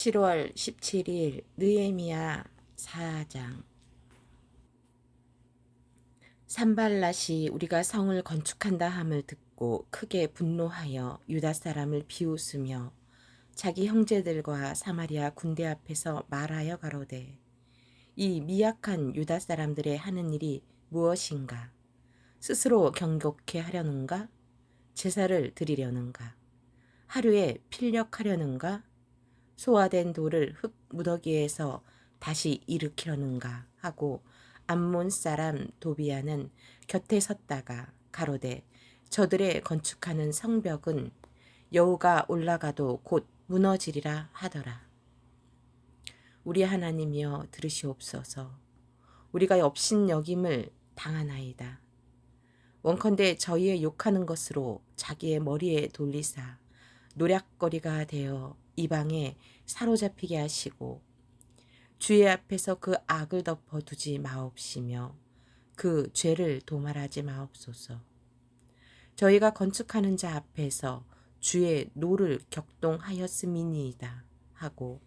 7월 17일 느헤미야 4장. 산발랏이 우리가 성을 건축한다 함을 듣고 크게 분노하여 유다 사람을 비웃으며 자기 형제들과 사마리아 군대 앞에서 말하여 가로되 이 미약한 유다 사람들의 하는 일이 무엇인가? 스스로 경곡해 하려는가? 제사를 드리려는가? 하루에 필력하려는가 소화된 돌을 흙 무더기에서 다시 일으키려는가 하고 암몬 사람 도비아는 곁에 섰다가 가로되 저들의 건축하는 성벽은 여우가 올라가도 곧 무너지리라 하더라. 우리 하나님이여 들으시옵소서. 우리가 엽신 여김을 당하나이다. 원컨대 저희의 욕하는 것으로 자기의 머리에 돌리사 노략거리가 되어 이방에 사로잡히게 하시고 주의 앞에서 그 악을 덮어두지 마옵시며 그 죄를 도말하지 마옵소서. 저희가 건축하는 자 앞에서 주의 노를 격동하였음이니이다 하고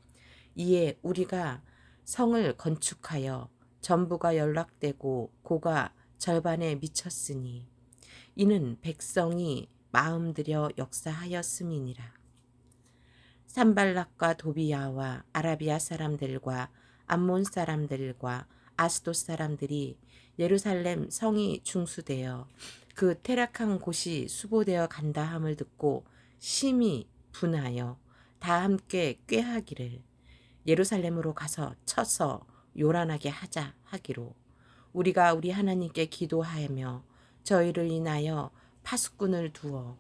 이에 우리가 성을 건축하여 전부가 연락되고 고가 절반에 미쳤으니 이는 백성이 마음 들여 역사하였음이니라. 산발락과 도비야와 아라비아 사람들과 암몬 사람들과 아스도 사람들이 예루살렘 성이 중수되어 그 퇴락한 곳이 수보되어 간다 함을 듣고 심히 분하여 다 함께 꾀하기를 예루살렘으로 가서 쳐서 요란하게 하자 하기로 우리가 우리 하나님께 기도하며 저희를 인하여 파수꾼을 두어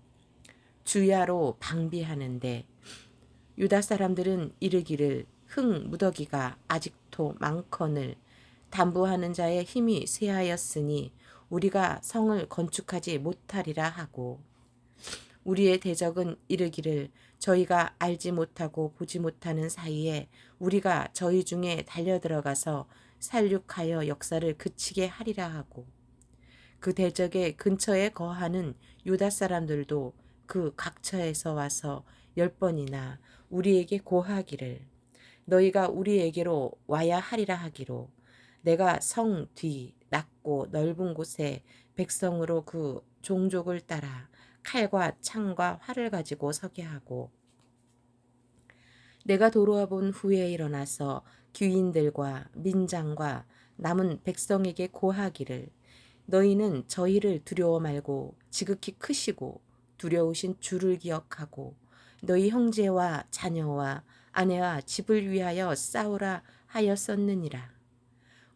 주야로 방비하는데 유다 사람들은 이르기를 흙 무더기가 아직도 많거늘 담보하는 자의 힘이 쇠하였으니 우리가 성을 건축하지 못하리라 하고 우리의 대적은 이르기를 저희가 알지 못하고 보지 못하는 사이에 우리가 저희 중에 달려 들어가서 살육하여 역사를 그치게 하리라 하고 그 대적의 근처에 거하는 유다 사람들도 그 각처에서 와서 열 번이나 우리에게 고하기를 너희가 우리에게로 와야 하리라 하기로 내가 성 뒤 낮고 넓은 곳에 백성으로 그 종족을 따라 칼과 창과 활을 가지고 서게 하고 내가 돌아와 본 후에 일어나서 귀인들과 민장과 남은 백성에게 고하기를 너희는 저희를 두려워 말고 지극히 크시고 두려우신 주를 기억하고 너희 형제와 자녀와 아내와 집을 위하여 싸우라 하였었느니라.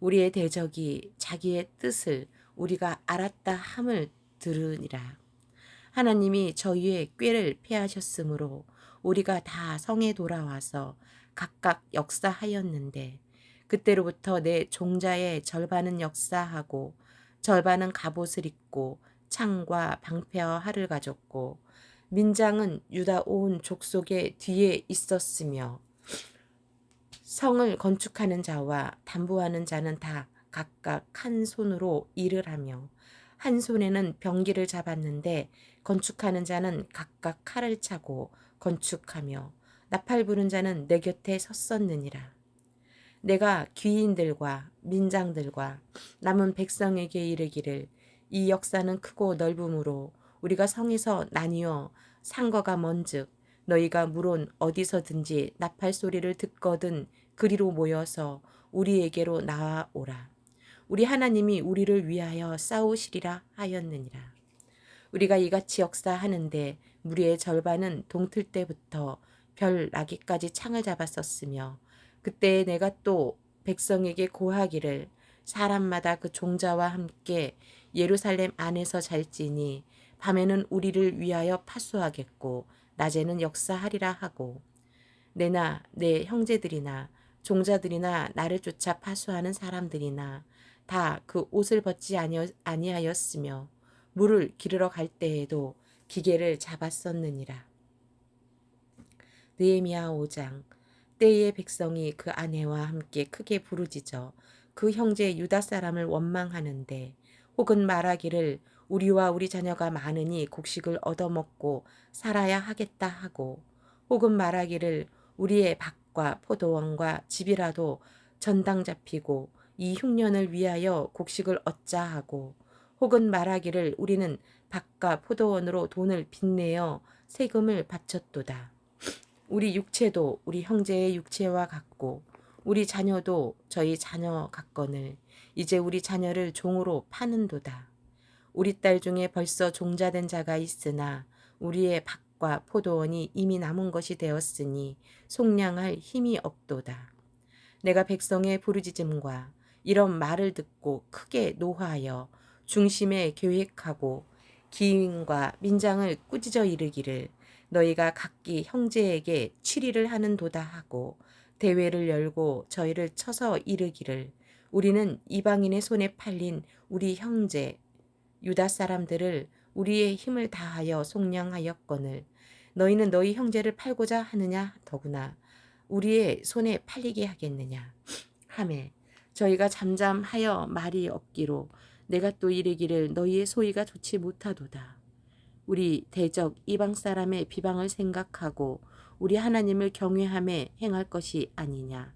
우리의 대적이 자기의 뜻을 우리가 알았다 함을 들으니라. 하나님이 저희의 꾀를 피하셨으므로 우리가 다 성에 돌아와서 각각 역사하였는데 그때로부터 내 종자의 절반은 역사하고 절반은 갑옷을 입고 창과 방패와 활을 가졌고 민장은 유다 온 족속의 뒤에 있었으며 성을 건축하는 자와 담보하는 자는 다 각각 한 손으로 일을 하며 한 손에는 병기를 잡았는데 건축하는 자는 각각 칼을 차고 건축하며 나팔 부는 자는 내 곁에 섰었느니라. 내가 귀인들과 민장들과 남은 백성에게 이르기를 이 역사는 크고 넓음으로 우리가 성에서 나뉘어 상거가 먼즉 너희가 물론 어디서든지 나팔 소리를 듣거든 그리로 모여서 우리에게로 나아오라. 우리 하나님이 우리를 위하여 싸우시리라 하였느니라. 우리가 이같이 역사하는데 무리의 절반은 동틀 때부터 별 나기까지 창을 잡았었으며 그때 내가 또 백성에게 고하기를 사람마다 그 종자와 함께 예루살렘 안에서 잘지니 밤에는 우리를 위하여 파수하겠고 낮에는 역사하리라 하고 내나 내 형제들이나 종자들이나 나를 쫓아 파수하는 사람들이나 다 그 옷을 벗지 아니하였으며 물을 기르러 갈 때에도 기계를 잡았었느니라. 느헤미야 5장 때의 백성이 그 아내와 함께 크게 부르짖어 그 형제 유다 사람을 원망하는데 혹은 말하기를 우리와 우리 자녀가 많으니 곡식을 얻어먹고 살아야 하겠다 하고 혹은 말하기를 우리의 밭과 포도원과 집이라도 전당 잡히고 이 흉년을 위하여 곡식을 얻자 하고 혹은 말하기를 우리는 밭과 포도원으로 돈을 빚내어 세금을 바쳤도다. 우리 육체도 우리 형제의 육체와 같고 우리 자녀도 저희 자녀 같거늘 이제 우리 자녀를 종으로 파는도다. 우리 딸 중에 벌써 종자된 자가 있으나 우리의 밭과 포도원이 이미 남은 것이 되었으니 속량할 힘이 없도다. 내가 백성의 부르짖음과 이런 말을 듣고 크게 노하여 중심에 계획하고 기인과 민장을 꾸짖어 이르기를 너희가 각기 형제에게 취리를 하는도다 하고 대회를 열고 저희를 쳐서 이르기를 우리는 이방인의 손에 팔린 우리 형제 유다 사람들을 우리의 힘을 다하여 속량하였거늘 너희는 너희 형제를 팔고자 하느냐 더구나 우리의 손에 팔리게 하겠느냐 하매 저희가 잠잠하여 말이 없기로 내가 또 이르기를 너희의 소위가 좋지 못하도다. 우리 대적 이방 사람의 비방을 생각하고 우리 하나님을 경외함에 행할 것이 아니냐.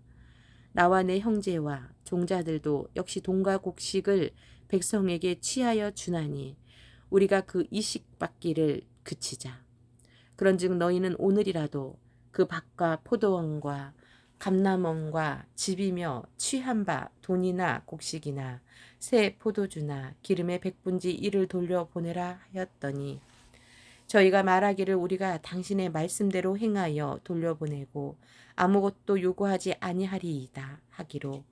나와 내 형제와 종자들도 역시 돈과 곡식을 백성에게 취하여 주나니 우리가 그 이식 받기를 그치자. 그런즉 너희는 오늘이라도 그 밭과 포도원과 감남원과 집이며 취한 바 돈이나 곡식이나 새 포도주나 기름의 백분지 이를 돌려 보내라 하였더니 저희가 말하기를 우리가 당신의 말씀대로 행하여 돌려보내고 아무것도 요구하지 아니하리이다 하기로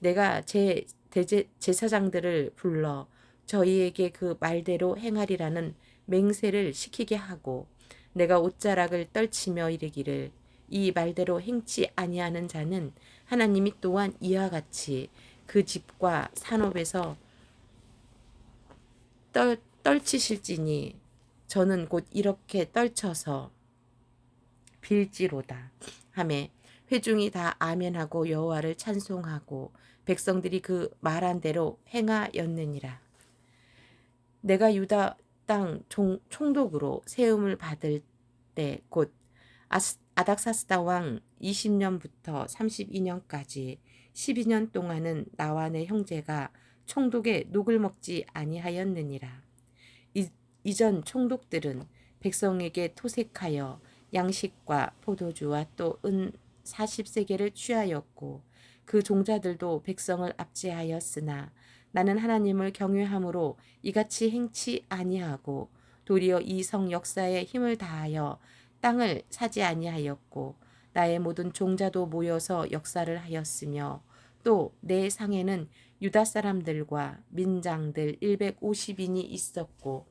내가 제 대제, 제사장들을 불러 저희에게 그 말대로 행하리라는 맹세를 시키게 하고 내가 옷자락을 떨치며 이르기를 이 말대로 행치 아니하는 자는 하나님이 또한 이와 같이 그 집과 산업에서 떨, 떨치실지니 저는 곧 이렇게 떨쳐서 빌지로다 하매 회중이 다 아멘하고 여호와를 찬송하고 백성들이 그 말한 대로 행하였느니라 내가 유다 땅 총, 총독으로 세움을 받을 때 곧 아닥사스다 왕 20년부터 32년까지 12년 동안은 나와 내 형제가 총독의 녹을 먹지 아니하였느니라. 이, 이전 총독들은 백성에게 토색하여 양식과 포도주와 또 은 40세계를 취하였고 그 종자들도 백성을 압제하였으나 나는 하나님을 경외함으로 이같이 행치 아니하고 도리어 이 성 역사에 힘을 다하여 땅을 사지 아니하였고 나의 모든 종자도 모여서 역사를 하였으며 또 내 상에는 유다 사람들과 민장들 150인이 있었고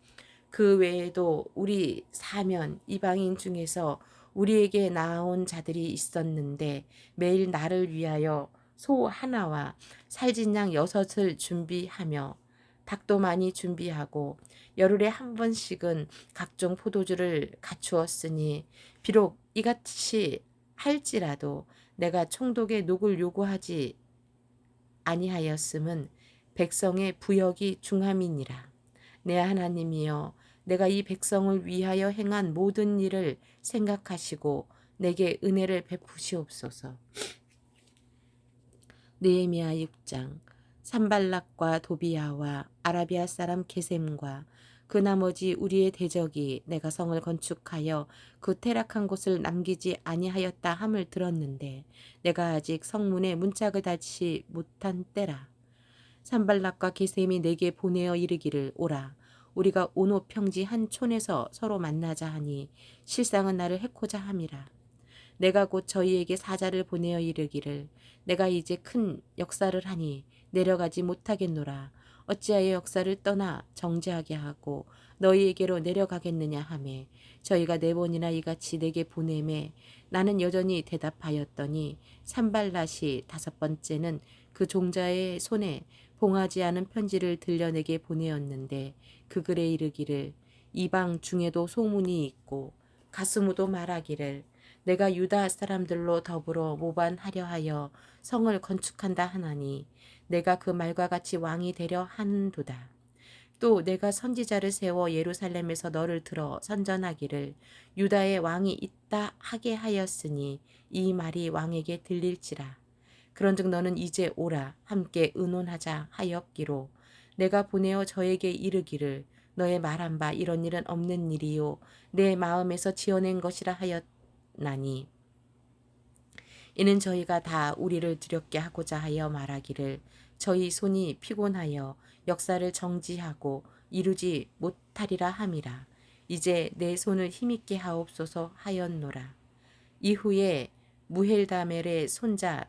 그 외에도 우리 사면 이방인 중에서 우리에게 나온 자들이 있었는데 매일 나를 위하여 소 하나와 살진 양 여섯을 준비하며 닭도 많이 준비하고 열흘에 한 번씩은 각종 포도주를 갖추었으니 비록 이같이 할지라도 내가 총독의 녹을 요구하지 아니하였음은 백성의 부역이 중함이니라. 내 하나님이여 내가 이 백성을 위하여 행한 모든 일을 생각하시고 내게 은혜를 베푸시옵소서. 느헤미야 6장 산발락과 도비야와 아라비아 사람 게셈과 그 나머지 우리의 대적이 내가 성을 건축하여 그 퇴락한 곳을 남기지 아니하였다 함을 들었는데 내가 아직 성문에 문짝을 닫지 못한 때라. 산발락과 게셈이 내게 보내어 이르기를 오라. 우리가 온호 평지 한 촌에서 서로 만나자 하니 실상은 나를 해코자 함이라. 내가 곧 저희에게 사자를 보내어 이르기를 내가 이제 큰 역사를 하니 내려가지 못하겠노라. 어찌하여 역사를 떠나 정죄하게 하고 너희에게로 내려가겠느냐 하매 저희가 네 번이나 이같이 내게 보내매 나는 여전히 대답하였더니 산발라시 다섯 번째는 그 종자의 손에 봉하지 않은 편지를 들려 내게 보내었는데 그 글에 이르기를 이방 중에도 소문이 있고 가스무도 말하기를 내가 유다 사람들로 더불어 모반하려 하여 성을 건축한다 하나니 내가 그 말과 같이 왕이 되려 한도다. 또 내가 선지자를 세워 예루살렘에서 너를 들어 선전하기를 유다의 왕이 있다 하게 하였으니 이 말이 왕에게 들릴지라. 그런즉 너는 이제 오라. 함께 의논하자 하였기로. 내가 보내어 저에게 이르기를 너의 말한 바 이런 일은 없는 일이요. 내 마음에서 지어낸 것이라 하였나니. 이는 저희가 다 우리를 두렵게 하고자 하여 말하기를 저희 손이 피곤하여 역사를 정지하고 이루지 못하리라 함이라. 이제 내 손을 힘있게 하옵소서 하였노라. 이후에 무헬다멜의 손자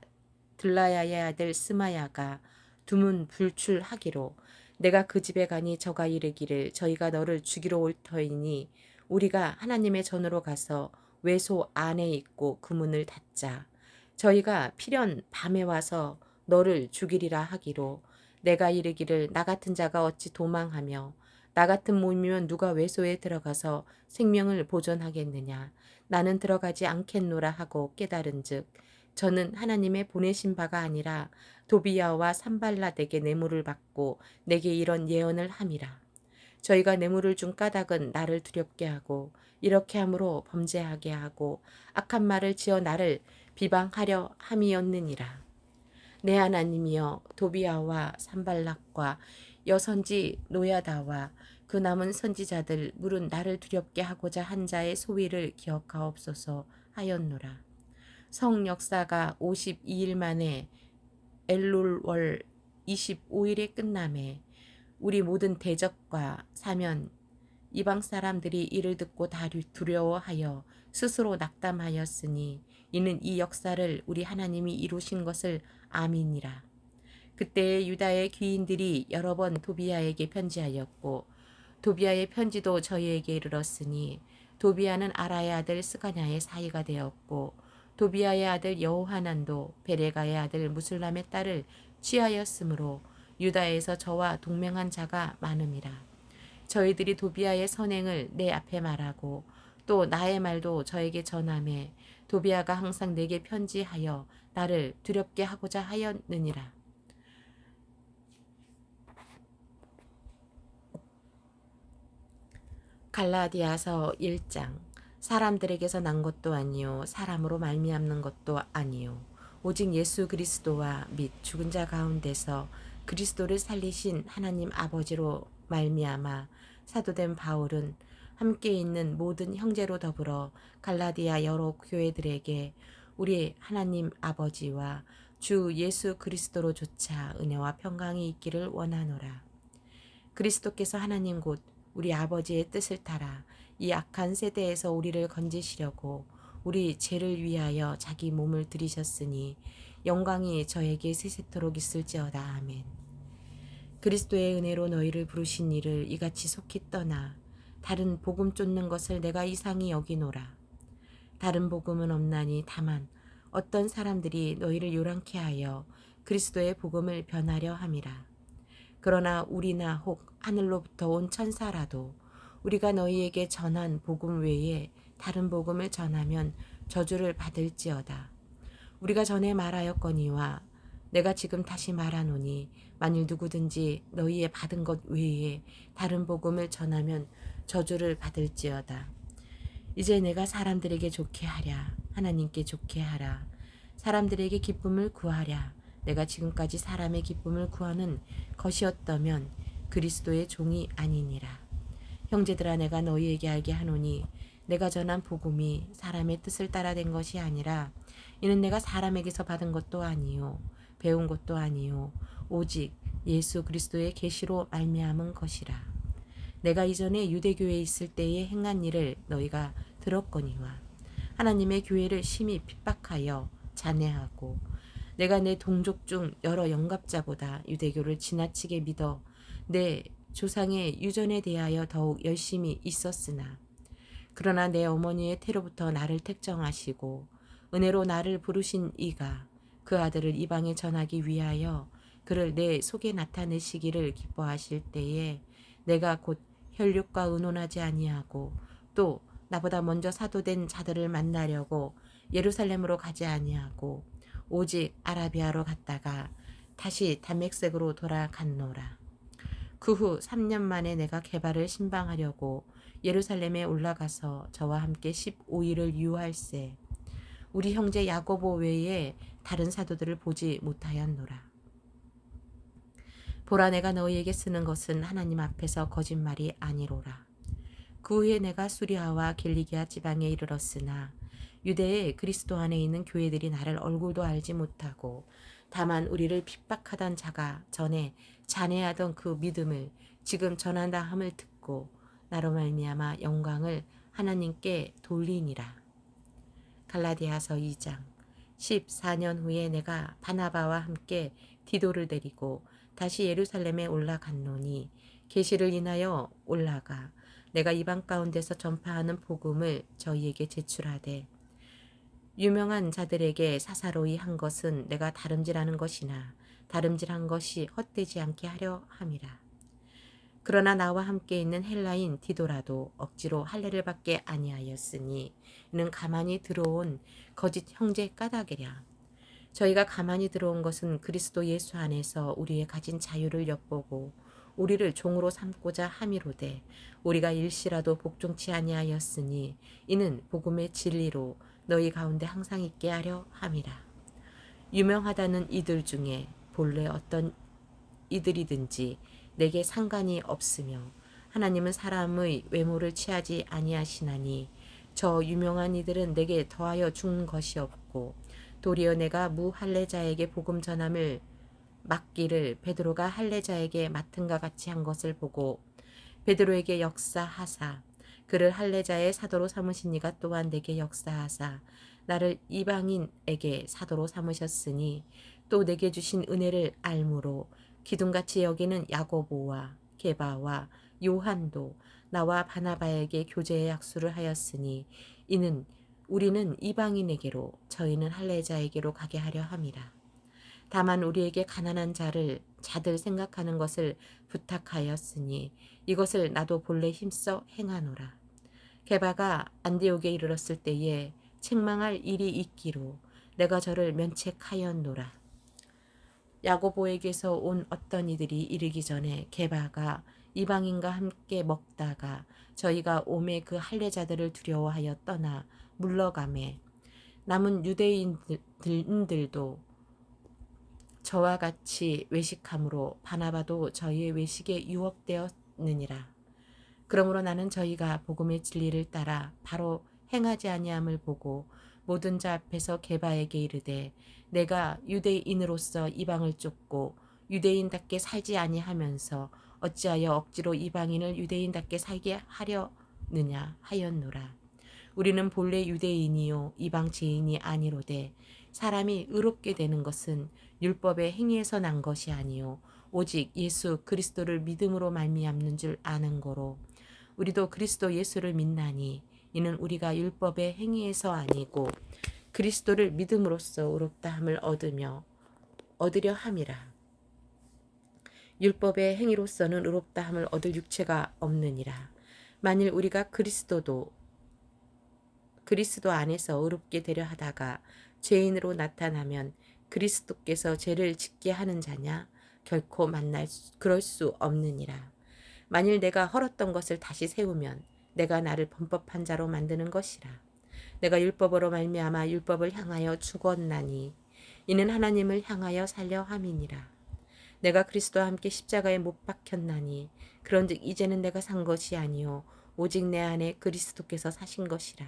들라야의 아들 스마야가 두문 불출하기로 내가 그 집에 가니 저가 이르기를 저희가 너를 죽이러 올 터이니 우리가 하나님의 전으로 가서 외소 안에 있고 그 문을 닫자. 저희가 필연 밤에 와서 너를 죽이리라 하기로 내가 이르기를 나 같은 자가 어찌 도망하며 나 같은 몸이면 누가 외소에 들어가서 생명을 보존하겠느냐? 나는 들어가지 않겠노라 하고 깨달은즉 저는 하나님의 보내신 바가 아니라 도비야와 산발라에게 뇌물을 받고 내게 이런 예언을 함이라. 저희가 뇌물을 준 까닭은 나를 두렵게 하고 이렇게 함으로 범죄하게 하고 악한 말을 지어 나를 비방하려 함이었느니라. 내 하나님이여 도비야와 산발락과 여선지 노야다와 그 남은 선지자들 물은 나를 두렵게 하고자 한 자의 소위를 기억하옵소서 하였노라. 성 역사가 52일 만에 엘룰월 25일에 끝남에 우리 모든 대적과 사면 이방 사람들이 이를 듣고 다 두려워하여 스스로 낙담하였으니 이는 이 역사를 우리 하나님이 이루신 것을 아민이라. 그때 유다의 귀인들이 여러 번 도비아에게 편지하였고 도비아의 편지도 저희에게 이르렀으니 도비아는 아라의 아들 스가냐의 사이가 되었고 도비아의 아들 여호하난도 베레가의 아들 무슬람의 딸을 취하였으므로 유다에서 저와 동맹한 자가 많음이라. 저희들이 도비아의 선행을 내 앞에 말하고 또 나의 말도 저에게 전함에 도비아가 항상 내게 편지하여 나를 두렵게 하고자 하였느니라. 갈라디아서 1장 사람들에게서 난 것도 아니요 사람으로 말미암는 것도 아니요 오직 예수 그리스도와 및 죽은 자 가운데서 그리스도를 살리신 하나님 아버지로 말미암아 사도된 바울은 함께 있는 모든 형제로 더불어 갈라디아 여러 교회들에게 우리 하나님 아버지와 주 예수 그리스도로 조차 은혜와 평강이 있기를 원하노라. 그리스도께서 하나님 곧 우리 아버지의 뜻을 따라 이 악한 세대에서 우리를 건지시려고 우리 죄를 위하여 자기 몸을 들이셨으니 영광이 저에게 세세토록 있을지어다. 아멘. 그리스도의 은혜로 너희를 부르신 이를 이같이 속히 떠나 다른 복음 쫓는 것을 내가 이상히 여기노라. 다른 복음은 없나니 다만 어떤 사람들이 너희를 요란케 하여 그리스도의 복음을 변하려 함이라. 그러나 우리나 혹 하늘로부터 온 천사라도 우리가 너희에게 전한 복음 외에 다른 복음을 전하면 저주를 받을지어다. 우리가 전에 말하였거니와 내가 지금 다시 말하노니 만일 누구든지 너희의 받은 것 외에 다른 복음을 전하면 저주를 받을지어다. 이제 내가 사람들에게 좋게 하랴 하나님께 좋게 하라 사람들에게 기쁨을 구하랴 내가 지금까지 사람의 기쁨을 구하는 것이었다면 그리스도의 종이 아니니라. 형제들아 내가 너희에게 알게 하노니 내가 전한 복음이 사람의 뜻을 따라 된 것이 아니라 이는 내가 사람에게서 받은 것도 아니요 배운 것도 아니요 오직 예수 그리스도의 계시로 말미암은 것이라. 내가 이전에 유대교에 있을 때에 행한 일을 너희가 들었거니와 하나님의 교회를 심히 핍박하여 잔해하고 내가 내 동족 중 여러 영갑자보다 유대교를 지나치게 믿어 내 조상의 유전에 대하여 더욱 열심히 있었으나 그러나 내 어머니의 태로부터 나를 택정하시고 은혜로 나를 부르신 이가 그 아들을 이방에 전하기 위하여 그를 내 속에 나타내시기를 기뻐하실 때에 내가 곧 혈육과 의논하지 아니하고 또 나보다 먼저 사도된 자들을 만나려고 예루살렘으로 가지 아니하고 오직 아라비아로 갔다가 다시 담맥색으로 돌아갔노라. 그 후 3년 만에 내가 개발을 신방하려고 예루살렘에 올라가서 저와 함께 15일을 유할세 우리 형제 야고보 외에 다른 사도들을 보지 못하였노라. 보라 내가 너희에게 쓰는 것은 하나님 앞에서 거짓말이 아니로라. 그 후에 내가 수리아와 길리기아 지방에 이르렀으나 유대의 그리스도 안에 있는 교회들이 나를 얼굴도 알지 못하고 다만 우리를 핍박하던 자가 전에 잔해하던 그 믿음을 지금 전한다 함을 듣고 나로 말미암아 영광을 하나님께 돌리니라. 갈라디아서 2장 14년 후에 내가 바나바와 함께 디도를 데리고 다시 예루살렘에 올라갔노니 계시를 인하여 올라가 내가 이방 가운데서 전파하는 복음을 저희에게 제출하되 유명한 자들에게 사사로이 한 것은 내가 다름질하는 것이나 다름질한 것이 헛되지 않게 하려 함이라. 그러나 나와 함께 있는 헬라인 디도라도 억지로 할례를 받게 아니하였으니 이는 가만히 들어온 거짓 형제 까닭이랴. 저희가 가만히 들어온 것은 그리스도 예수 안에서 우리의 가진 자유를 엿보고 우리를 종으로 삼고자 함이로되 우리가 일시라도 복종치 아니하였으니 이는 복음의 진리로 너희 가운데 항상 있게 하려 함이라. 유명하다는 이들 중에 본래 어떤 이들이든지 내게 상관이 없으며 하나님은 사람의 외모를 취하지 아니하시나니 저 유명한 이들은 내게 더하여 준 것이 없고 도리어 내가 무할례자에게 복음 전함을 맡기를 베드로가 할례자에게 맡은가 같이 한 것을 보고 베드로에게 역사하사 그를 할례자의 사도로 삼으신 이가 또한 내게 역사하사 나를 이방인에게 사도로 삼으셨으니 또 내게 주신 은혜를 알므로 기둥같이 여기는 야고보와 게바와 요한도 나와 바나바에게 교제의 약수를 하였으니 이는 우리는 이방인에게로 저희는 할례자에게로 가게 하려 함이라. 다만 우리에게 가난한 자를 자들 생각하는 것을 부탁하였으니 이것을 나도 본래 힘써 행하노라. 게바가 안디옥에 이르렀을 때에 책망할 일이 있기로 내가 저를 면책하였노라. 야고보에게서 온 어떤 이들이 이르기 전에 게바가 이방인과 함께 먹다가 저희가 오매 그 할례자들을 두려워하여 떠나 물러가매 남은 유대인들도 저와 같이 외식함으로 바나바도 저희의 외식에 유혹되었느니라. 그러므로 나는 저희가 복음의 진리를 따라 바로 행하지 아니함을 보고 모든 자 앞에서 게바에게 이르되 내가 유대인으로서 이방을 쫓고 유대인답게 살지 아니하면서 어찌하여 억지로 이방인을 유대인답게 살게 하려느냐 하였노라. 우리는 본래 유대인이요 이방 죄인이 아니로되 사람이 의롭게 되는 것은 율법의 행위에서 난 것이 아니요 오직 예수 그리스도를 믿음으로 말미암는 줄 아는 거로 우리도 그리스도 예수를 믿나니 이는 우리가 율법의 행위에서 아니고 그리스도를 믿음으로써 의롭다함을 얻으며 얻으려 함이라. 율법의 행위로서는 의롭다함을 얻을 육체가 없느니라. 만일 우리가 그리스도도 그리스도 안에서 의롭게 되려 하다가 죄인으로 나타나면 그리스도께서 죄를 짓게 하는 자냐 결코 만날 수, 그럴 수 없느니라. 만일 내가 헐었던 것을 다시 세우면 내가 나를 범법한 자로 만드는 것이라. 내가 율법으로 말미암아 율법을 향하여 죽었나니 이는 하나님을 향하여 살려 함이니라. 내가 그리스도와 함께 십자가에 못 박혔나니 그런즉 이제는 내가 산 것이 아니요 오직 내 안에 그리스도께서 사신 것이라.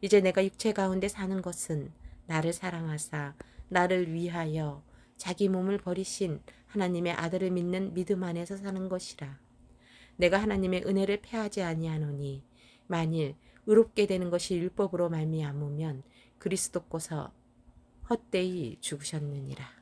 이제 내가 육체 가운데 사는 것은 나를 사랑하사 나를 위하여 자기 몸을 버리신 하나님의 아들을 믿는 믿음 안에서 사는 것이라. 내가 하나님의 은혜를 패하지 아니하노니 만일 의롭게 되는 것이 율법으로 말미암으면 그리스도께서 헛되이 죽으셨느니라.